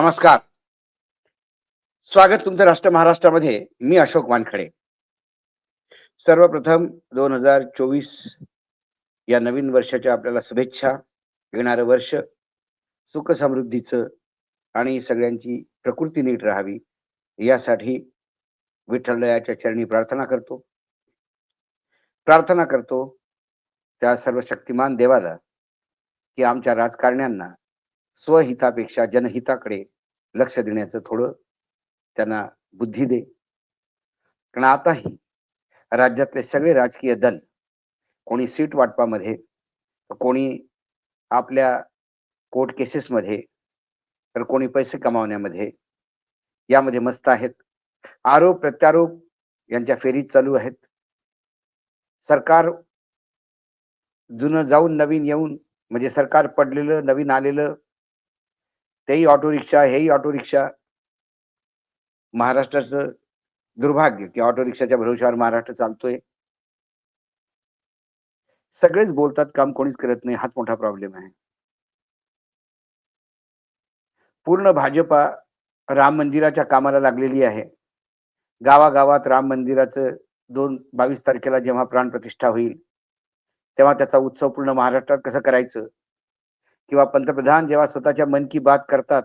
नमस्कार. स्वागत तुमचं राष्ट्र महाराष्ट्रामध्ये. मी अशोक वानखडे. सर्वप्रथम दोन हजार चोवीस या नवीन वर्षाच्या आपल्याला शुभेच्छा. येणारं वर्ष सुख समृद्धीचं आणि सगळ्यांची प्रकृती नीट राहावी यासाठी विठ्ठलयाच्या चरणी प्रार्थना करतो. प्रार्थना करतो त्या सर्व शक्तिमान देवाला की आमच्या राजकारण्यांना स्वहितापेक्षा जनहिताकडे लक्ष देण्याचं थोडं त्यांना बुद्धी दे. कारण आताही राज्यातले सगळे राजकीय दल कोणी सीट वाटपामध्ये कोणी आपल्या कोर्ट केसेसमध्ये तर कोणी पैसे कमावण्यामध्ये यामध्ये मस्त आहेत. आरोप प्रत्यारोप यांच्या फेरीत चालू आहेत. सरकार जुनं जाऊन नवीन येऊन म्हणजे सरकार पडलेलं नवीन आलेलं तेही ऑटो रिक्षा हेही ऑटो रिक्षा महाराष्ट्राचं दुर्भाग्य की ऑटो रिक्षाच्या भरोशावर महाराष्ट्र चालतोय. सगळेच बोलतात काम कोणीच करत नाही हाच मोठा प्रॉब्लेम आहे. पूर्ण भाजपा राम मंदिराच्या कामाला लागलेली आहे. गावागावात राम मंदिराचं दोन बावीस तारखेला जेव्हा प्राणप्रतिष्ठा होईल तेव्हा त्याचा उत्सव पूर्ण महाराष्ट्रात कसं करायचं? किंवा पंतप्रधान जेव्हा स्वतःच्या मन की बात करतात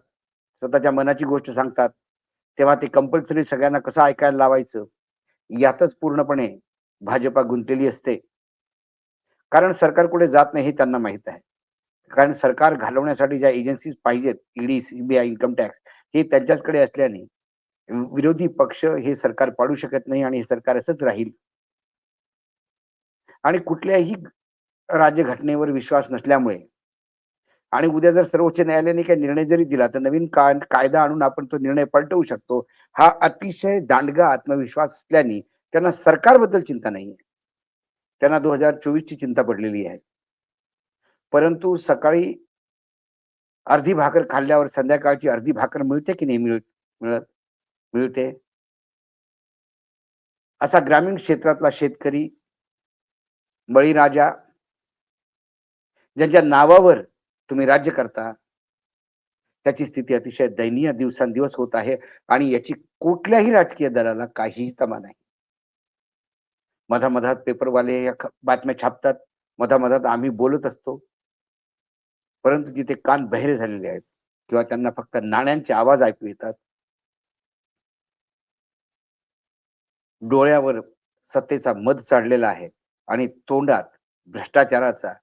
स्वतःच्या मनाची गोष्ट सांगतात तेव्हा ते कंपल्सरी सगळ्यांना कसं ऐकायला लावायचं? यातच पूर्णपणे भाजपा गुंतलेली असते. कारण सरकार कुठे जात नाही हे त्यांना माहीत आहे. कारण सरकार घालवण्यासाठी ज्या एजन्सीज पाहिजेत ईडी सीबीआय इन्कम टॅक्स हे त्यांच्याचकडे असल्याने विरोधी पक्ष हे सरकार पाडू शकत नाही आणि हे सरकार असंच राहील. आणि कुठल्याही राज्यघटनेवर विश्वास नसल्यामुळे आणि उद्या जर सर्वोच्च न्यायालयाने काही निर्णय जरी दिला तर नवीन का कायदा आणून आपण तो निर्णय पलटवू शकतो. हा अतिशय दांडगा आत्मविश्वास असल्याने त्यांना सरकारबद्दल चिंता नाहीये. त्यांना दोन हजार चोवीस ची चिंता पडलेली आहे. परंतु सकाळी अर्धी भाकर खाल्ल्यावर संध्याकाळची अर्धी भाकर मिळते की नाही मिळत मिळत मिळते? असा ग्रामीण क्षेत्रातला शेतकरी बळीराजा ज्यांच्या नावावर तुम्ही राज्य करता. त्याची स्थिती अतिशय दयनीय दिवसांदिवस होत आहे आणि याची कुठल्याही राजकीय दलाला काहीही तमा नाही. मधामधात पेपरवाले या बातम्या छापतात. मधामधात आम्ही बोलत असतो. परंतु जिथे कान बहिरे झालेले आहेत किंवा त्यांना फक्त नाण्यांचे आवाज ऐकू येतात. डोळ्यावर सत्तेचा मध चढलेला आहे आणि तोंडात भ्रष्टाचाराचा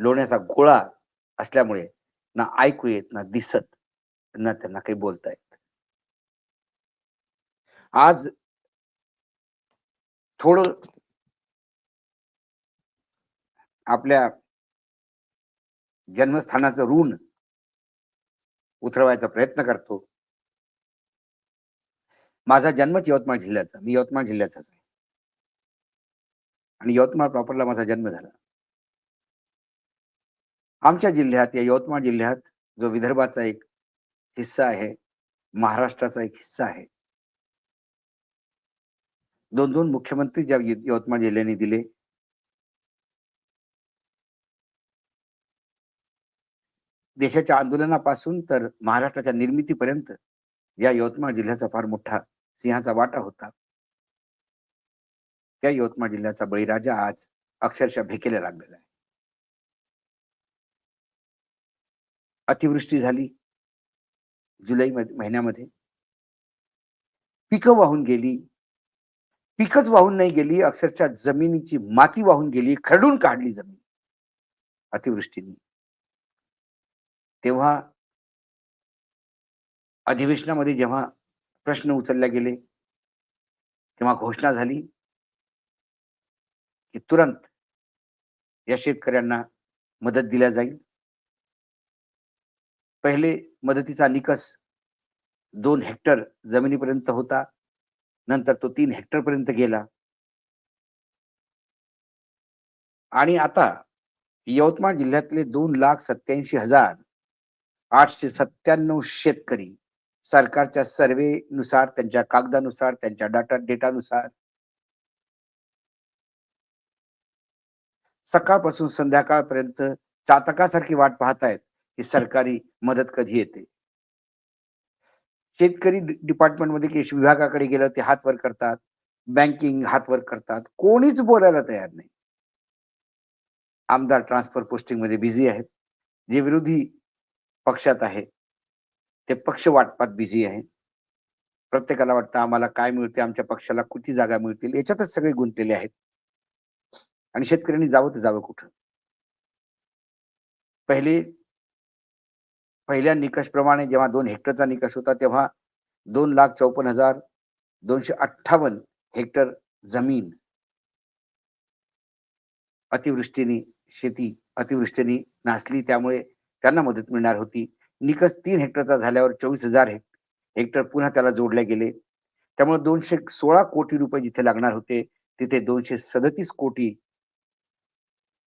लोण्याचा गोळा असल्यामुळे ना ऐकू येत ना दिसत ना त्यांना काही बोलता येत. आज थोडं आपल्या जन्मस्थानाचं ऋण उतरवायचा प्रयत्न करतो. माझा जन्मच यवतमाळ जिल्ह्याचा मी यवतमाळ जिल्ह्याचाच आहे. आणि यवतमाळ प्रॉपरला माझा जन्म झाला. आमच्या जिल्ह्यात या यवतमाळ जिल्ह्यात जो विदर्भाचा एक हिस्सा आहे महाराष्ट्राचा एक हिस्सा आहे. दोन दोन मुख्यमंत्री ज्या यवतमाळ जिल्ह्याने दिले. देशाच्या आंदोलनापासून तर महाराष्ट्राच्या निर्मितीपर्यंत या यवतमाळ जिल्ह्याचा फार मोठा सिंहाचा वाटा होता. त्या यवतमाळ जिल्ह्याचा बळीराजा आज अक्षरशः भेकेला लागलेला आहे. अतिवृष्टी झाली जुलै महिन्यामध्ये. पिकं वाहून गेली. पिकच वाहून नाही गेली अक्षरशः जमिनीची माती वाहून गेली खरडून काढली जमीन अतिवृष्टीने. तेव्हा अधिवेशनामध्ये जेव्हा प्रश्न उचलले गेले तेव्हा घोषणा झाली की तुरंत या शेतकऱ्यांना मदत दिल्या जाईल. पहिले मदतीचा निकष दोन हेक्टर जमिनीपर्यंत होता. नंतर तो तीन हेक्टर पर्यंत गेला. आणि आता यवतमाळ जिल्ह्यातले दोन लाख सत्याऐंशी हजार आठशे सत्त्याण्णव शेतकरी सरकारच्या सर्वे नुसार त्यांच्या कागदानुसार त्यांच्या डाटा डेटानुसार सकाळपासून संध्याकाळपर्यंत चातकासारखी वाट पाहतायत. ही सरकारी मदत कधी येते? शेतकरी डिपार्टमेंटमध्ये विभागाकडे गेलं ते हातवर करतात. बँकिंग हातवर करतात. कोणीच बोलायला तयार नाही. आमदार ट्रान्सफर पोस्टिंगमध्ये बिझी आहेत. जे विरोधी पक्षात आहे ते पक्ष वाटपात बिझी आहे. प्रत्येकाला वाटतं आम्हाला काय मिळते आमच्या पक्षाला किती जागा मिळतील याच्यातच सगळे गुंतलेले आहेत. आणि शेतकऱ्यांनी जावं तर जावं कुठं? पहिले पहिल्या निकषप्रमाणे जेव्हा दोन हेक्टरचा निकष होता तेव्हा दोन लाख चौपन्न हजार दोनशे अठ्ठावन्न हेक्टर जमीन अतिवृष्टीने शेती अतिवृष्टीने नासली त्यामुळे त्यांना मदत मिळणार होती. निकष तीन हेक्टरचा झाल्यावर चोवीस हजार हेक्टर पुन्हा त्याला जोडले गेले. त्यामुळे दोनशे सोळा कोटी रुपये जिथे लागणार होते तिथे दोनशे सदतीस कोटी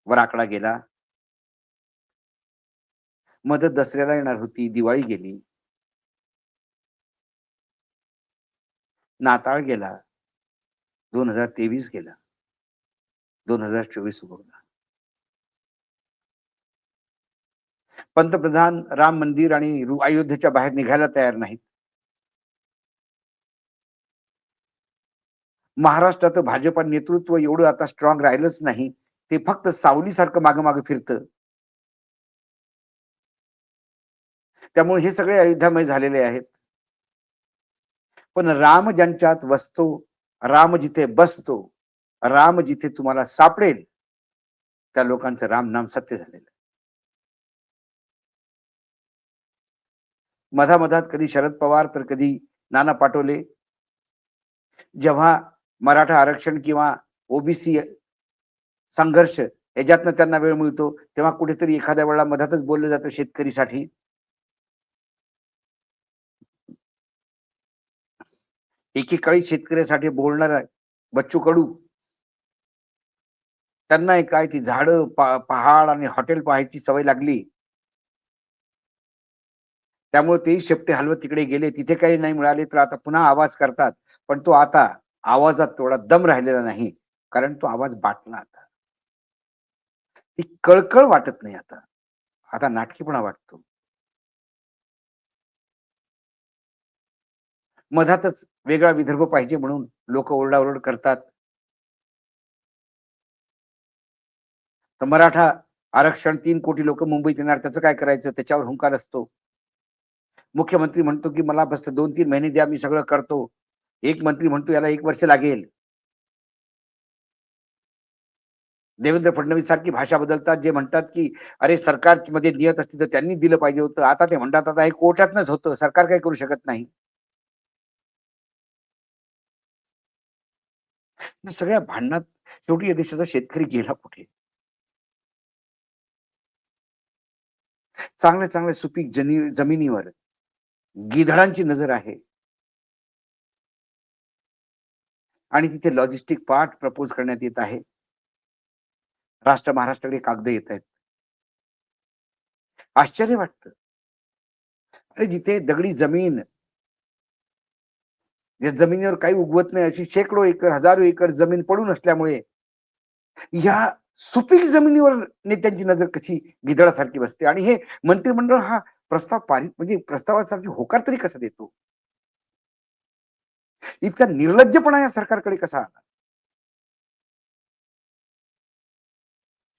वर आकडा गेला. मदत दसऱ्याला येणार होती दिवाळी गेली. नाताळ गेला. दोन हजार तेवीस गेला. दोन हजार चोवीस उगवला. पंतप्रधान राम मंदिर आणि अयोध्येच्या बाहेर निघायला तयार नाहीत. महाराष्ट्रात भाजपा नेतृत्व एवढं आता स्ट्रॉंग राहिलंच नाही. ते फक्त सावलीसारखं मागे मागे फिरतं. त्यामुळे हे सगळे अयोध्यामय झालेले आहेत. पण राम ज्यांच्यात वसतो राम जिथे बसतो राम जिथे तुम्हाला सापडेल त्या लोकांचं राम नाम सत्य झालेलं मधामधात कधी शरद पवार तर कधी नाना पाटोले. जेव्हा मराठा आरक्षण किंवा ओबीसी संघर्ष याच्यातनं त्यांना वेळ मिळतो तेव्हा कुठेतरी एखाद्या वेळा मधातच बोललं जातं शेतकरीसाठी. एकेकाळी शेतकऱ्यासाठी बोलणारा बच्चू कडू. त्यांना काय ती झाड पहाड आणि हॉटेल पाहायची सवय लागली. त्यामुळे तेही शेपटे हलवत तिकडे गेले. तिथे काही नाही मिळाले तर आता पुन्हा आवाज करतात. पण तो आता आवाजात तेवढा दम राहिलेला नाही. कारण तो आवाज बाटला आता. ती कळकळ वाटत नाही आता. आता नाटकीपणा वाटतो. मधातच वेगळा विदर्भ पाहिजे म्हणून लोक ओरडाओरड करतात. तर मराठा आरक्षण तीन कोटी लोक मुंबईत येणार त्याचं काय करायचं? त्याच्यावर हुंकार असतो. मुख्यमंत्री म्हणतो की मला बस दोन तीन महिने द्या मी सगळं करतो. एक मंत्री म्हणतो याला एक वर्ष लागेल. देवेंद्र फडणवीस सारखी भाषा बदलतात जे म्हणतात की अरे सरकारमध्ये नियत असते तर त्यांनी दिलं पाहिजे होतं. आता ते म्हणतात आता हे कोर्टातनच होतं. सरकार काही करू शकत नाही? सगळ्या भांडणात शेवटी या देशाचा शेतकरी गेला कुठे? चांगल्या चांगल्या सुपीक जनी जमिनीवर गिधडांची नजर आहे. आणि तिथे लॉजिस्टिक पार्ट प्रपोज करण्यात येत आहे. राष्ट्र महाराष्ट्राकडे कागद येत आहेत. आश्चर्य वाटत. अरे जिथे दगडी जमीन या जमिनीवर काही उगवत नाही अशी शेकडो एकर हजारो एकर जमीन पडून असल्यामुळे या सुपीक जमिनीवर नेत्यांची नजर कशी गिदळासारखी बसते? आणि हे मंत्रिमंडळ हा प्रस्ताव पारित म्हणजे प्रस्तावासाठी होकार तरी कसा देतो? इतका निर्लज्जपणा या सरकारकडे कसा आला?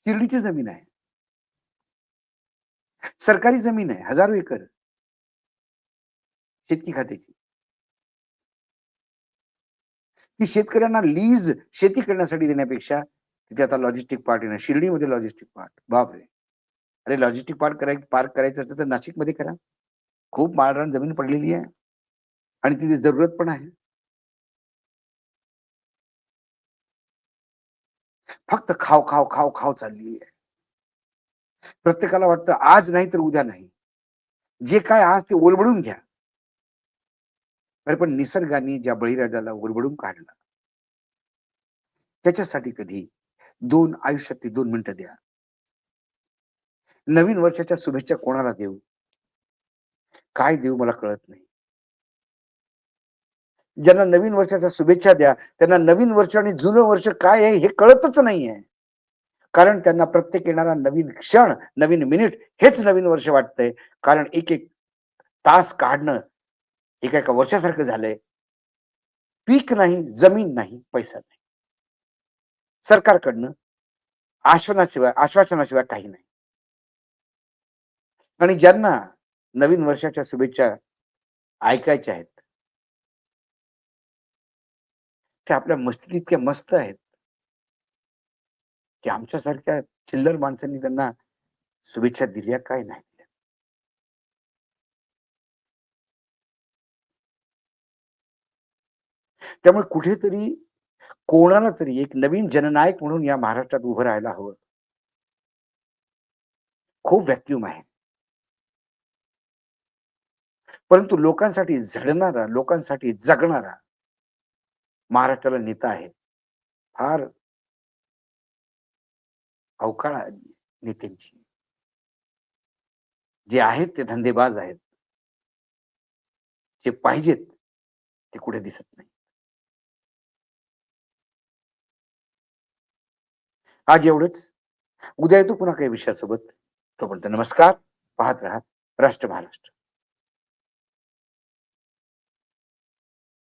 शिर्डीची जमीन आहे. सरकारी जमीन आहे हजारो एकर. शेतकी खात्याची. ती शेतकऱ्यांना लीज शेती करण्यासाठी देण्यापेक्षा तिथे आता लॉजिस्टिक पार्ट येणार शिर्डीमध्ये लॉजिस्टिक पार्ट बापरे. अरे लॉजिस्टिक पार्क कराय पार्क करायचं असतं तर नाशिकमध्ये करा. खूप माळरान जमीन पडलेली आहे. आणि तिथे जरूरत पण आहे. फक्त खाव खाव खाव खाव चालली आहे. प्रत्येकाला वाटतं आज नाही तर उद्या नाही. जे काय आज ते ओलबडून घ्या. अरे पण निसर्गाने ज्या बळीराजाला उरबडून काढला त्याच्यासाठी कधी दोन आयुष्यात दोन मिनिटं द्या. नवीन वर्षाच्या शुभेच्छा कोणाला देऊ? काय देऊ मला कळत नाही. ज्यांना नवीन वर्षाच्या शुभेच्छा द्या त्यांना नवीन वर्ष आणि जुनं वर्ष काय आहे हे कळतच नाहीये. कारण त्यांना प्रत्येक येणारा नवीन क्षण नवीन मिनिट हेच नवीन वर्ष वाटतंय. कारण एक एक तास काढणं एका एका वर्षासारखं झालंय. पीक नाही जमीन नाही पैसा नाही. सरकारकडनं आश्वासनाशिवाय आश्वासनाशिवाय काही नाही. आणि ज्यांना नवीन वर्षाच्या शुभेच्छा ऐकायच्या आहेत ते आपल्या मस्ती इतक्या मस्त आहेत. की आमच्यासारख्या चिल्लर माणसांनी त्यांना शुभेच्छा दिल्या काय नाही दिल्या त्यामुळे कुठेतरी कोणाला तरी एक नवीन जननायक म्हणून या महाराष्ट्रात उभं राहायला हवं. खूप व्हॅक्युम आहे. परंतु लोकांसाठी झडणारा लोकांसाठी जगणारा महाराष्ट्राला नेता आहे फार अवकाळ नेत्यांची. जे आहेत ते धंदेबाज आहेत. जे पाहिजेत ते कुठे दिसत नाही. आज एवढंच. उद्या येतो पुन्हा काही विषयासोबत. तोपर्यंत नमस्कार. पाहत राहा. राष्ट्र महाराष्ट्र.